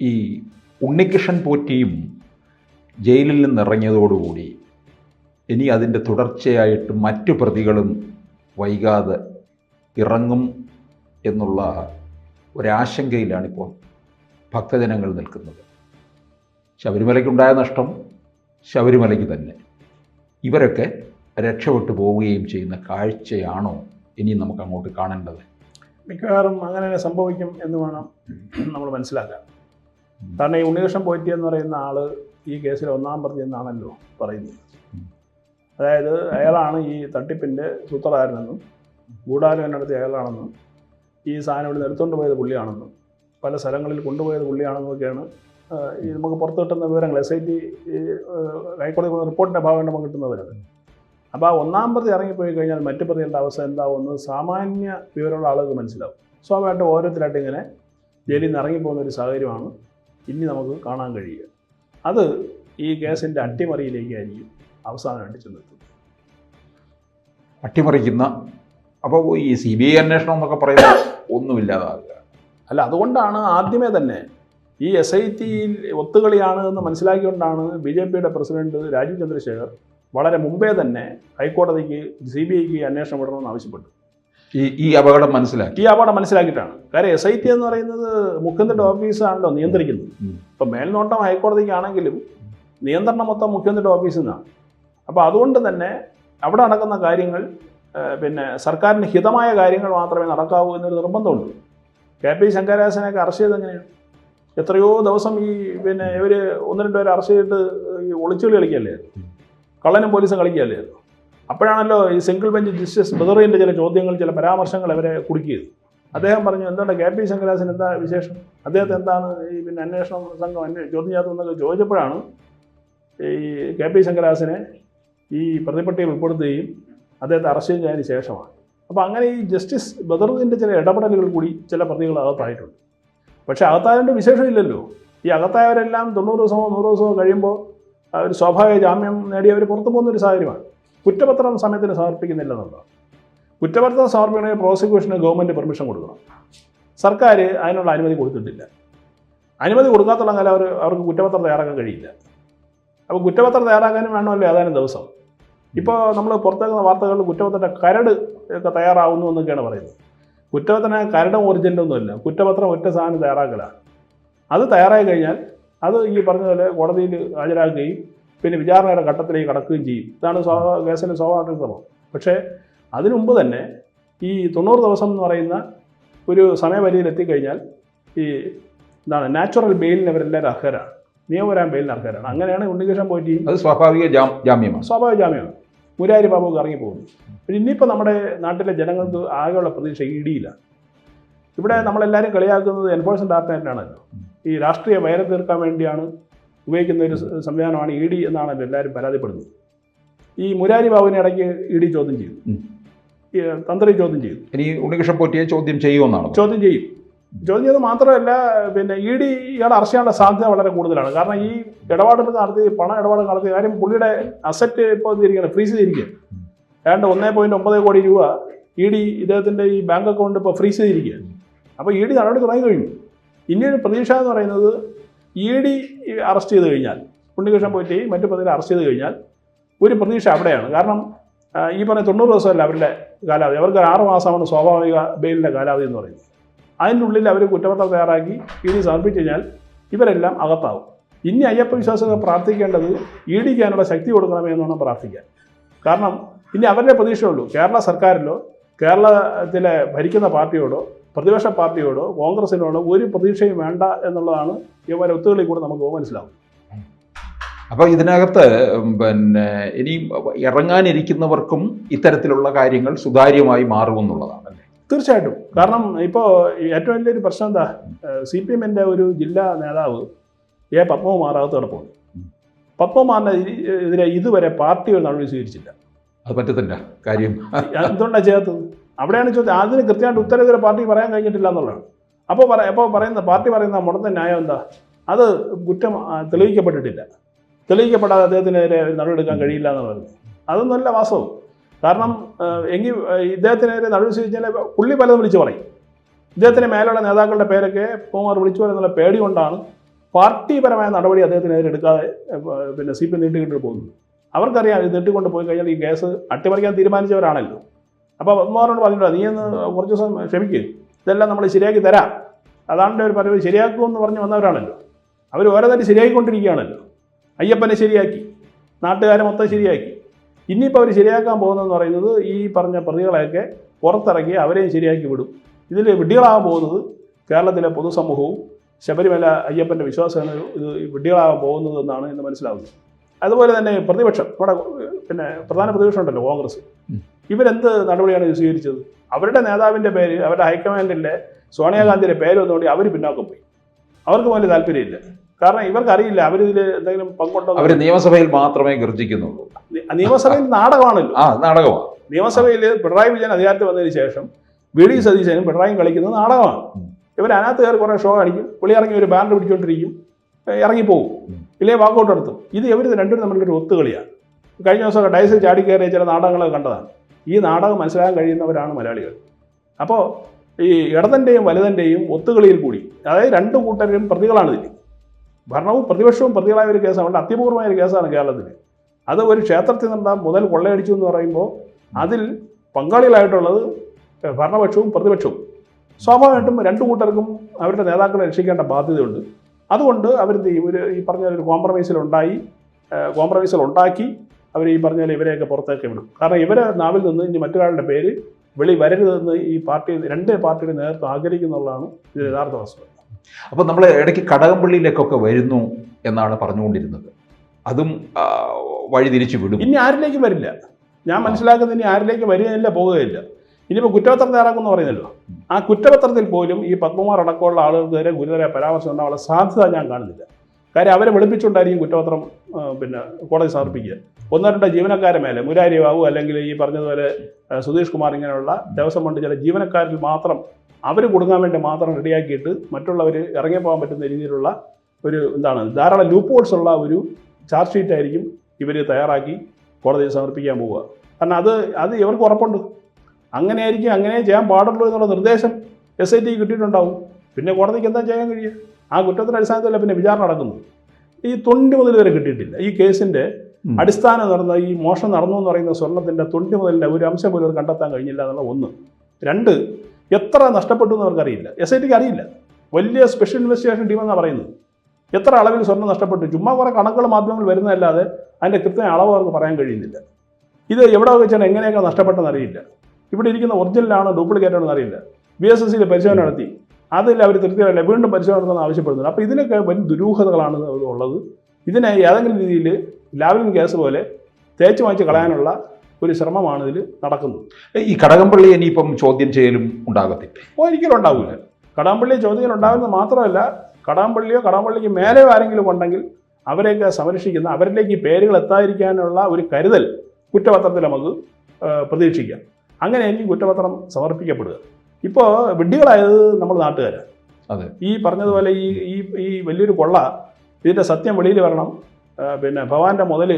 ഈ ഉണ്ണികൃഷ്ണൻ പോറ്റിയും ജയിലിൽ നിന്നിറങ്ങിയതോടുകൂടി ഇനി അതിന്റെ തുടർച്ചയായിട്ട് മറ്റു പ്രതികളും വൈകാതെ ഇറങ്ങും എന്നുള്ള ഒരാശങ്കയിലാണിപ്പോൾ ഭക്തജനങ്ങൾ നിൽക്കുന്നത്. ശബരിമലയ്ക്കുണ്ടായ നഷ്ടം ശബരിമലയ്ക്ക് തന്നെ. ഇവരൊക്കെ രക്ഷപ്പെട്ടു പോവുകയും ചെയ്യുന്ന കാഴ്ചയാണോ ഇനി നമുക്ക് അങ്ങോട്ട് കാണേണ്ടത്? മിക്കവാറും അങ്ങനെ സംഭവിക്കും എന്ന് വേണം നമ്മൾ മനസ്സിലാക്കാൻ. കാരണം ഈ ഉണ്ണികൃഷ്ണൻ പോറ്റി എന്ന് പറയുന്ന ആൾ ഈ കേസിൽ ഒന്നാം പ്രതി എന്നാണല്ലോ പറയുന്നത്. അതായത് അയാളാണ് ഈ തട്ടിപ്പിന്റെ സൂത്രധാരനെന്നും ഗൂഢാലോചന നടത്തിയ അയാളാണെന്നും ഈ സാധനം ഇവിടെ എടുത്തുകൊണ്ട് പോയത് പുള്ളിയാണെന്നും പല സ്ഥലങ്ങളിൽ കൊണ്ടുപോയത് പുള്ളിയാണെന്നൊക്കെയാണ് ഒക്കെയാണ് ഈ നമുക്ക് പുറത്ത് കിട്ടുന്ന വിവരങ്ങൾ എസ് ഐ ടി ഹൈക്കോടതി റിപ്പോർട്ടിന്റെ ഭാഗം നമുക്ക് കിട്ടുന്നവരത് അപ്പോൾ ആ ഒന്നാം പ്രതി ഇറങ്ങിപ്പോയി കഴിഞ്ഞാൽ മറ്റു പ്രതികളുടെ അവസ്ഥ എന്താവുമെന്ന് സാമാന്യ വിവരമുള്ള ആളുകൾക്ക് മനസ്സിലാവും. സ്വാഭാവികമായിട്ടും ഓരോരുത്തരായിട്ട് ഇങ്ങനെ ജയിലിൽ നിന്ന് ഇറങ്ങിപ്പോകുന്ന ഒരു സാഹചര്യമാണ് ഇനി നമുക്ക് കാണാൻ കഴിയുക. അത് ഈ കേസിന്റെ അട്ടിമറിയിലേക്കായിരിക്കും അവസാനമായിട്ട് ചെന്നെത്തുന്നത് അട്ടിമറിക്കുന്ന അപ്പോൾ ഈ സി ബി ഐ അന്വേഷണം എന്നൊക്കെ പറയുന്നത് ഒന്നുമില്ലാതാകുക. അല്ല അതുകൊണ്ടാണ് ആദ്യമേ തന്നെ ഈ എസ് ഐ ടിയിൽ ഒത്തുകളിയാണ് എന്ന് മനസ്സിലാക്കിക്കൊണ്ടാണ് ബി ജെ പിയുടെ പ്രസിഡന്റ് രാജീവ് ചന്ദ്രശേഖർ വളരെ മുമ്പേ തന്നെ ഹൈക്കോടതിക്ക് സി ബി ഐക്ക് അന്വേഷണം വിടണമെന്ന് ആവശ്യപ്പെട്ടു ഈ ഈ അപകടം മനസ്സിലാക്കി. ഈ അപകടം മനസ്സിലാക്കിയിട്ടാണ്. കാര്യം എസ് ഐ ടി എന്ന് പറയുന്നത് മുഖ്യമന്ത്രിയുടെ ഓഫീസാണല്ലോ നിയന്ത്രിക്കുന്നത്. ഇപ്പം മേൽനോട്ടം ഹൈക്കോടതിക്കാണെങ്കിലും നിയന്ത്രണം മൊത്തം മുഖ്യമന്ത്രിയുടെ ഓഫീസിൽ നിന്നാണ് അപ്പോൾ അതുകൊണ്ട് തന്നെ അവിടെ നടക്കുന്ന കാര്യങ്ങൾ പിന്നെ സർക്കാരിന് ഹിതമായ കാര്യങ്ങൾ മാത്രമേ നടക്കാവൂ എന്നൊരു നിർബന്ധമുണ്ട്. കെ പി ശങ്കരാസനെയൊക്കെ അറസ്റ്റ് ചെയ്ത് എങ്ങനെയാണ്? എത്രയോ ദിവസം ഈ പിന്നെ ഇവർ ഒന്ന് രണ്ട് പേരെ അറസ്റ്റ് ചെയ്തിട്ട് ഈ ഒളിച്ചുകളി കളിക്കല്ലേ കള്ളനും പോലീസും കളിക്കുകയല്ലേ? അപ്പോഴാണല്ലോ ഈ സിംഗിൾ ബെഞ്ച് ജസ്റ്റിസ് ബദറിന്റെ ചില ചോദ്യങ്ങൾ ചില പരാമർശങ്ങൾ അവരെ കുടുക്കിയത്. അദ്ദേഹം പറഞ്ഞു എന്താണ് കെ. പി. ശങ്കരാസിന് എന്താ വിശേഷം? അദ്ദേഹത്തെ എന്താണ് ഈ പിന്നെ അന്വേഷണ സംഘം അന്വേ ചോദ്യം ചെയ്യാത്തതെന്നൊക്കെ ചോദിച്ചപ്പോഴാണ് ഈ കെ. പി. ശങ്കരാസിനെ ഈ പ്രതിപട്ടികയിൽ ഉൾപ്പെടുത്തുകയും അദ്ദേഹത്തെ അറസ്റ്റ് ചെയ്തതിന് ശേഷമാണ്. അപ്പോൾ അങ്ങനെ ഈ ജസ്റ്റിസ് ബദറുദ്ദീന്റെ ചില ഇടപെടലുകൾ കൂടി ചില പ്രതികൾ അകത്തായിട്ടുണ്ട്. പക്ഷേ അകത്തായതിന്റെ വിശേഷമില്ലല്ലോ ഈ അകത്തായവരെല്ലാം തൊണ്ണൂറ് ദിവസമോ നൂറ് ദിവസമോ കഴിയുമ്പോൾ അവർ സ്വാഭാവിക ജാമ്യം നേടി അവർ പുറത്തു പോകുന്ന ഒരു സാഹചര്യമാണ്. കുറ്റപത്രം സമയത്തിന് സമർപ്പിക്കുന്നില്ലെന്നുണ്ടോ? കുറ്റപത്രം സമർപ്പിക്കണമെങ്കിൽ പ്രോസിക്യൂഷന് ഗവൺമെന്റ് പെർമിഷൻ കൊടുക്കണം. സർക്കാർ അതിനുള്ള അനുമതി കൊടുത്തിട്ടില്ല. അനുമതി കൊടുക്കാത്തുള്ള അവർ അവർക്ക് കുറ്റപത്രം തയ്യാറാക്കാൻ കഴിയില്ല. അപ്പോൾ കുറ്റപത്രം തയ്യാറാക്കാനും വേണമല്ലോ ഏതാനും ദിവസം. ഇപ്പോൾ നമ്മൾ പുറത്തേക്കുന്ന വാർത്തകളിൽ കുറ്റപത്രത്തിന്റെ കരട് ഒക്കെ തയ്യാറാവുന്നു എന്നൊക്കെയാണ് പറയുന്നത്. കുറ്റപത്രത്തിന് കരടും ഒറിജിനലൊന്നുമല്ല കുറ്റപത്രം ഒറ്റ സാധനം തയ്യാറാക്കലാണ്. അത് തയ്യാറായി കഴിഞ്ഞാൽ അത് ഈ പറഞ്ഞ പോലെ കോടതിയിൽ ഹാജരാക്കുകയും പിന്നെ വിചാരണയുടെ ഘട്ടത്തിലേക്ക് കടക്കുകയും ചെയ്യും. ഇതാണ് സ്വാഭാവിക കേസിന്റെ സ്വാഭാവിക ക്രമം. പക്ഷേ അതിനു മുമ്പ് തന്നെ ഈ തൊണ്ണൂറ് ദിവസം എന്ന് പറയുന്ന ഒരു സമയപരിധിയിൽ എത്തിക്കഴിഞ്ഞാൽ ഈ എന്താണ് നാച്ചുറൽ ബെയിലിന് അവരെല്ലാവരും അർഹരാണ്. നിയമപരം ബെയിലിന് അർഹരാണ്. അങ്ങനെയാണ് ഉണ്ണികൃഷ്ണൻ പോറ്റി അത് സ്വാഭാവിക ജാമ്യമാണ്. സ്വാഭാവിക ജാമ്യമാണ്. മുരാരി ബാബുക്ക് ഇറങ്ങിപ്പോകുന്നു. പിന്നെ ഇനിയിപ്പോൾ നമ്മുടെ നാട്ടിലെ ജനങ്ങൾക്ക് ആകെയുള്ള പ്രതീക്ഷ ഇടിയില്ല. ഇവിടെ നമ്മളെല്ലാവരും കളിയാക്കുന്നത് എൻഫോഴ്സ്മെന്റ് ഡയറക്ടറേറ്റാണല്ലോ ഈ രാഷ്ട്രീയ വൈരം തീർക്കാൻ വേണ്ടിയാണ് ഉപയോഗിക്കുന്ന ഒരു സംവിധാനമാണ് ഇ ഡി എന്നാണല്ലോ എല്ലാവരും പരാതിപ്പെടുന്നത്. ഈ മുരാരി ബാബുവിനെ ഇടയ്ക്ക് ഇ ഡി ചോദ്യം ചെയ്തു തന്ത്രി ചോദ്യം ചെയ്തു ഇനി ഉണ്ണികൃഷ്ണൻ പോറ്റിയെ ചോദ്യം ചെയ്യുമെന്നാണ് ചോദ്യം ചെയ്യും. ചോദ്യം ചെയ്ത് മാത്രമല്ല പിന്നെ ഇ ഡി ഇയാളെ അറസ്റ്റ് ചെയ്യാനുള്ള സാധ്യത വളരെ കൂടുതലാണ്. കാരണം ഈ ഇടപാടുകൾ നടത്തി പണ ഇടപാട് നടത്തി കാര്യം പുള്ളിയുടെ അസറ്റ് ഇപ്പോൾ ഇരിക്കുകയാണ് ഫ്രീസ് ചെയ്തിരിക്കുക ഏതാണ്ട് ഒന്നേ പോയിന്റ് ഒമ്പത് കോടി രൂപ ഇ ഡി ഇദ്ദേഹത്തിന്റെ ഈ ബാങ്ക് അക്കൗണ്ട് ഇപ്പോൾ ഫ്രീസ് ചെയ്തിരിക്കുക അപ്പോൾ ഇ ഡി നടപടി തുടങ്ങി കഴിഞ്ഞു. ഇനിയൊരു പ്രതീക്ഷ എന്ന് പറയുന്നത് ഇ ഡി അറസ്റ്റ് ചെയ്ത് കഴിഞ്ഞാൽ ഉണ്ണികൃഷ്ണൻ പോയിട്ട് മറ്റു പ്രതികൾ അറസ്റ്റ് ചെയ്ത് കഴിഞ്ഞാൽ ഒരു പ്രതീക്ഷ അവിടെയാണ്. കാരണം ഈ പറഞ്ഞ തൊണ്ണൂറ് ദിവസമല്ല അവരുടെ കാലാവധി. അവർക്ക് ആറ് മാസമാണ് സ്വാഭാവിക ബെയിലിന്റെ കാലാവധി എന്ന് പറയുന്നത്. അതിന്റെ ഉള്ളിൽ അവർ കുറ്റപത്രം തയ്യാറാക്കി ഇ ഡി സമർപ്പിച്ചു കഴിഞ്ഞാൽ ഇവരെല്ലാം അകത്താവും. ഇനി അയ്യപ്പ വിശ്വാസികൾ പ്രാർത്ഥിക്കേണ്ടത് ഇ ഡിക്ക് അതിനുള്ള ശക്തി കൊടുക്കണമേ എന്നാണ് പ്രാർത്ഥിക്കാൻ കാരണം ഇനി അവരുടെ പ്രതീക്ഷയുള്ളൂ കേരള സർക്കാരിലോ കേരളത്തിലെ ഭരിക്കുന്ന പാർട്ടിയോടോ പ്രതിപക്ഷ പാർട്ടിയോടോ കോൺഗ്രസിനോടോ ഒരു പ്രതീക്ഷയും വേണ്ട എന്നുള്ളതാണ് ഇവരെ ഒത്തുകളിൽ കൂടെ നമുക്ക് മനസ്സിലാവും. അപ്പോൾ ഇതിനകത്ത് പിന്നെ ഇനി ഇറങ്ങാനിരിക്കുന്നവർക്കും ഇത്തരത്തിലുള്ള കാര്യങ്ങൾ സുതാര്യമായി മാറുമെന്നുള്ളതാണ് അല്ലേ? തീർച്ചയായിട്ടും. കാരണം ഇപ്പോൾ ഏറ്റവും വലിയൊരു പ്രശ്നം എന്താ? സി പി എമ്മിന്റെ ഒരു ജില്ലാ നേതാവ് എ പത്മകുമാർ അകത്ത് കിടപ്പുണ്ട് പത്മകുമാറിന് എതിരെ ഇതുവരെ പാർട്ടികൾ നടപടി സ്വീകരിച്ചില്ല. അത് പറ്റത്തില്ല കാര്യം. എന്തുകൊണ്ടാണ് ചെയ്യാത്തത്? അവിടെയാണ് ചോദ്യം. അതിന് കൃത്യമായിട്ട് ഉത്തരം ഇതുവരെ പാർട്ടി പറയാൻ കഴിഞ്ഞിട്ടില്ല എന്നുള്ളതാണ്. അപ്പോൾ പറ അപ്പോൾ പറയുന്ന പാർട്ടി പറയുന്ന മുടന്ത ന്യായം എന്താ? അത് കുറ്റം തെളിയിക്കപ്പെട്ടിട്ടില്ല. തെളിയിക്കപ്പെടാതെ അദ്ദേഹത്തിനെതിരെ നടപടിയെടുക്കാൻ കഴിയില്ല എന്ന് പറയുന്നത് അതൊന്നുമല്ല വാസ്തവം. കാരണം എങ്കിൽ ഇദ്ദേഹത്തിനെതിരെ നടപടി സ്വീകരിച്ചാൽ പുള്ളി പലതും വിളിച്ചു പറയും. ഇദ്ദേഹത്തിന് മേലുള്ള നേതാക്കളുടെ പേരൊക്കെ പൂമാർ വിളിച്ചു പറയുന്നുള്ള പേടി കൊണ്ടാണ് പാർട്ടിപരമായ നടപടി അദ്ദേഹത്തിനെതിരെ എടുക്കാതെ പിന്നെ സി പി നീട്ടിക്കിട്ട് പോകുന്നത്. അവർക്കറിയാം ഇത് നീട്ടിക്കൊണ്ട് പോയി കഴിഞ്ഞാൽ ഈ കേസ് അട്ടിമറിക്കാൻ തീരുമാനിച്ചവരാണല്ലോ. അപ്പോൾ പത്മകുമാറോട് പറഞ്ഞിട്ടോ നീ ഒന്ന് കുറച്ച് ദിവസം ക്ഷമിക്കുക ഇതെല്ലാം നമ്മൾ ശരിയാക്കി തരാം. അതാണ് ഒരു പരവ് ശരിയാക്കുമെന്ന് പറഞ്ഞ് വന്നവരാണല്ലോ. അവർ ഓരോ തന്നെ ശരിയാക്കിക്കൊണ്ടിരിക്കുകയാണല്ലോ അയ്യപ്പനെ ശരിയാക്കി നാട്ടുകാരെ മൊത്തം ശരിയാക്കി. ഇനിയിപ്പോൾ അവർ ശരിയാക്കാൻ പോകുന്നതെന്ന് പറയുന്നത് ഈ പറഞ്ഞ പ്രതികളെയൊക്കെ പുറത്തിറക്കി അവരെയും ശരിയാക്കി വിടും. ഇതിൽ വിഡ്ഢികളാകാൻ പോകുന്നത് കേരളത്തിലെ പൊതുസമൂഹവും ശബരിമല അയ്യപ്പന്റെ വിശ്വാസമാണ് ഇത് വിഡ്ഢികളാകാൻ പോകുന്നത് എന്നാണ് ഇന്ന് മനസ്സിലാവുന്നത്. അതുപോലെ തന്നെ പ്രതിപക്ഷം ഇവിടെ പിന്നെ പ്രധാന പ്രതിപക്ഷം ഉണ്ടല്ലോ കോൺഗ്രസ്. ഇവരെന്ത് നടപടിയാണ് സ്വീകരിച്ചത്? അവരുടെ നേതാവിന്റെ പേര് അവരുടെ ഹൈക്കമാൻഡിന്റെ സോണിയാഗാന്ധിയുടെ പേര് വന്നുകൊണ്ട് അവർ പിന്നോക്കം പോയി. അവർക്ക് വലിയ താല്പര്യമില്ല. കാരണം ഇവർക്ക് അറിയില്ല അവരിതിൽ എന്തെങ്കിലും പങ്കുണ്ടോ അവർ നിയമസഭയിൽ മാത്രമേ ഗർജിക്കുന്നുള്ളൂ. നിയമസഭയിൽ നാടകമാണല്ലോ. ആ നാടകമാണ്. നിയമസഭയിൽ പിണറായി വിജയൻ അധികാരത്തിൽ വന്നതിന് ശേഷം വി ഡി സതീശനും പിണറായിയും കളിക്കുന്നത് നാടകമാണ്. ഇവർ അതിനകത്ത് കയറി കുറേ ഷോ കാണിക്കും. പുള്ളി ഇറങ്ങി ഒരു ബാനർ പിടിച്ചോണ്ടിരിക്കും. ഏ, ഇറങ്ങിപ്പോവും. ഇല്ലേ വാക്കൗട്ട് നടത്തും. ഇത് ഇവർ രണ്ടുപേരും തമ്മിലൊരു ഒത്തുകളിയാണ്. കഴിഞ്ഞ ദിവസം ഡയസിൽ ചാടി കയറിയ ചില നാടകങ്ങളൊക്കെ കണ്ടതാണ്. ഈ നാടകം മനസ്സിലാക്കാൻ കഴിയുന്നവരാണ് മലയാളികൾ. അപ്പോൾ ഈ ഇടതന്റെയും വലുതന്റെയും ഒത്തുകളിയിൽ കൂടി അതായത് രണ്ട് കൂട്ടരും പ്രതികളാണ് ഇതിൽ ഭരണവും പ്രതിപക്ഷവും പ്രതികളായ ഒരു കേസാണ് അത്യപൂർവമായ ഒരു കേസാണ് കേരളത്തിൽ അത് ഒരു ക്ഷേത്രത്തിൽ നിന്നുള്ള മുതൽ കൊള്ളയടിച്ചു എന്ന് പറയുമ്പോൾ അതിൽ പങ്കാളികളായിട്ടുള്ളത് ഭരണപക്ഷവും പ്രതിപക്ഷവും. സ്വാഭാവികമായിട്ടും രണ്ടു കൂട്ടർക്കും അവരുടെ നേതാക്കളെ രക്ഷിക്കേണ്ട ബാധ്യതയുണ്ട്. അതുകൊണ്ട് അവർ ഈ ഒരു ഈ പറഞ്ഞ ഒരു കോംപ്രമൈസിലുണ്ടായി കോംപ്രമൈസിൽ ഉണ്ടാക്കി അവർ ഈ പറഞ്ഞ പോലെ ഇവരെയൊക്കെ പുറത്തേക്ക് വിടും. കാരണം ഇവരെ നാവിൽ നിന്ന് ഇനി മറ്റൊരാളുടെ പേര് വെളി വരരുതെന്ന് ഈ പാർട്ടി രണ്ട് പാർട്ടിയുടെ നേതൃത്വം ആഗ്രഹിക്കുന്നുള്ളതാണ് ഇത് യഥാർത്ഥ വസ്തുത. അപ്പം നമ്മൾ ഇടയ്ക്ക് കടകംപള്ളിയിലേക്കൊക്കെ വരുന്നു എന്നാണ് പറഞ്ഞുകൊണ്ടിരുന്നത്. അതും വഴി തിരിച്ചു വിടും. ഇനി ആരിലേക്കും വരില്ല. ഞാൻ മനസ്സിലാക്കുന്നത് ഇനി ആരിലേക്കും വരികയില്ല പോവുകയില്ല. ഇനിയിപ്പോൾ കുറ്റപത്രം തയ്യാറാക്കുമെന്ന് പറയുന്നല്ലോ. ആ കുറ്റപത്രത്തിൽ പോലും ഈ പത്മകുമാർ അടക്കമുള്ള ആളുകൾക്ക് വരെ ഗുരുതര പരാമർശം ഉണ്ടാവാനുള്ള സാധ്യത ഞാൻ കാണുന്നില്ല. കാര്യം അവരെ വെളുപ്പിച്ചുകൊണ്ടായിരിക്കും കുറ്റപത്രം പിന്നെ കോടതി സമർപ്പിക്കുക. ഒന്നോ രണ്ടോ ജീവനക്കാരെ മേലെ മുരാരി ബാബു അല്ലെങ്കിൽ ഈ പറഞ്ഞതുപോലെ സുധീഷ് കുമാർ ഇങ്ങനെയുള്ള ദേവസ്വം ഫണ്ട് ചില ജീവനക്കാരിൽ മാത്രം അവർ കൊടുക്കാൻ വേണ്ടി മാത്രം റെഡിയാക്കിയിട്ട് മറ്റുള്ളവർ ഇറങ്ങിപ്പോകാൻ പറ്റുന്ന രീതിയിലുള്ള ഒരു എന്താണ് ധാരാളം ലൂപ്പ് ഹോൾസ് ഉള്ള ഒരു ചാർജ് ഷീറ്റ് ആയിരിക്കും ഇവർ തയ്യാറാക്കി കോടതിയിൽ സമർപ്പിക്കാൻ പോവുക. കാരണം അത് അത് ഇവർക്ക് ഉറപ്പുണ്ട്. അങ്ങനെ ആയിരിക്കും അങ്ങനെ ചെയ്യാൻ പാടുള്ളൂ എന്നുള്ള നിർദ്ദേശം എസ് ഐ ടി കിട്ടിയിട്ടുണ്ടാവും. പിന്നെ കോടതിക്ക് എന്താ ചെയ്യാൻ കഴിയുക? ആ കുറ്റത്തിന്റെ അടിസ്ഥാനത്തിലല്ല പിന്നെ വിചാരണ നടക്കുന്നു ഈ തൊണ്ടി മുതൽ വരെ കിട്ടിയിട്ടില്ല. ഈ കേസിന്റെ. അടിസ്ഥാനം നടന്ന ഈ മോഷണം നടന്നു എന്ന് പറയുന്ന സ്വർണത്തിന്റെ തൊണ്ടി മുതലിന്റെ ഒരു അംശം പോലും കണ്ടെത്താൻ കഴിഞ്ഞില്ല എന്നുള്ള ഒന്ന്. രണ്ട് എത്ര നഷ്ടപ്പെട്ടു എന്ന് അവർക്കറിയില്ല. എസ് ഐ ടിക്ക് അറിയില്ല. വലിയ സ്പെഷ്യൽ ഇൻവെസ്റ്റിഗേഷൻ ടീമെന്നാണ് പറയുന്നത്. എത്ര അളവിൽ സ്വർണം നഷ്ടപ്പെട്ടു. ചുമ്മാ കുറേ കണക്കുകൾ മാധ്യമങ്ങൾ വരുന്നതല്ലാതെ അതിന്റെ കൃത്യമായ അളവ് അവർക്ക് പറയാൻ കഴിയുന്നില്ല. ഇത് എവിടെ വെച്ചാണ് എങ്ങനെയൊക്കെ നഷ്ടപ്പെട്ടെന്ന് അറിയില്ല. ഇവിടെ ഇരിക്കുന്ന ഒറിജിനലാണോ ഡ്യൂപ്ലിക്കേറ്റ് ആണോ അറിയില്ല. ബി എസ് എസ് സിയിൽ പരിശോധന നടത്തി. അതിൽ അവർ തൃപ്തിയല്ല വീണ്ടും പരിശോധന നടത്താൻ ആവശ്യപ്പെടുന്നുണ്ട്. അപ്പോൾ ഇതിനൊക്കെ വലിയ ദുരൂഹതകളാണ് ഉള്ളത്. ഇതിനെ ഏതെങ്കിലും രീതിയിൽ ലാവലിൻ ഗ്യാസ് പോലെ തേച്ച് മാറ്റി കളയാനുള്ള ഒരു ശ്രമമാണ് ഇതിൽ നടക്കുന്നത്. ഈ കടകംപള്ളി ഇനിയിപ്പം ചോദ്യം ചെയ്യലും ഉണ്ടാകത്തില്ല. ഒരിക്കലും ഉണ്ടാവില്ല കടാമ്പള്ളി ചോദ്യങ്ങൾ ഉണ്ടാകുന്നത് മാത്രമല്ല കടാമ്പള്ളിയോ കടാമ്പള്ളിക്ക് മേലെയോ ആരെങ്കിലും ഉണ്ടെങ്കിൽ അവരെയൊക്കെ സംരക്ഷിക്കുന്ന അവരിലേക്ക് ഈ പേരുകൾ എത്താതിരിക്കാനുള്ള ഒരു കരുതൽ കുറ്റപത്രത്തിൽ നമുക്ക് പ്രതീക്ഷിക്കാം. അങ്ങനെ അങ്ങനെയായിരിക്കും കുറ്റപത്രം സമർപ്പിക്കപ്പെടുക. ഇപ്പോൾ വിഡ്ഢികളായത് നമ്മൾ നാട്ടുകാരാണ് അതെ. ഈ പറഞ്ഞതുപോലെ ഈ ഈ വലിയൊരു കൊള്ള ഇതിന്റെ സത്യം വെളിയിൽ വരണം പിന്നെ ഭവാന്റെ മുതൽ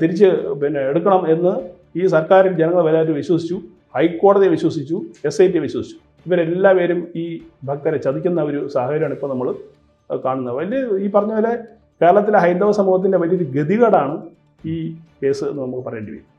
തിരിച്ച് പിന്നെ എടുക്കണം എന്ന് ഈ സർക്കാരിൽ ജനങ്ങൾ വലുതായിട്ട് വിശ്വസിച്ചു ഹൈക്കോടതിയെ വിശ്വസിച്ചു എസ് ഐ ടി വിശ്വസിച്ചു. ഇവരെല്ലാവരും ഈ ഭക്തരെ ചതിക്കുന്ന ഒരു സാഹചര്യമാണ് ഇപ്പോൾ നമ്മൾ കാണുന്നത്. വലിയ ഈ പറഞ്ഞ പോലെ കേരളത്തിലെ ഹൈന്ദവ സമൂഹത്തിന്റെ വലിയൊരു ഗതികേടാണ് ഈ കേസ് എന്ന് നമുക്ക് പറയേണ്ടി വരും.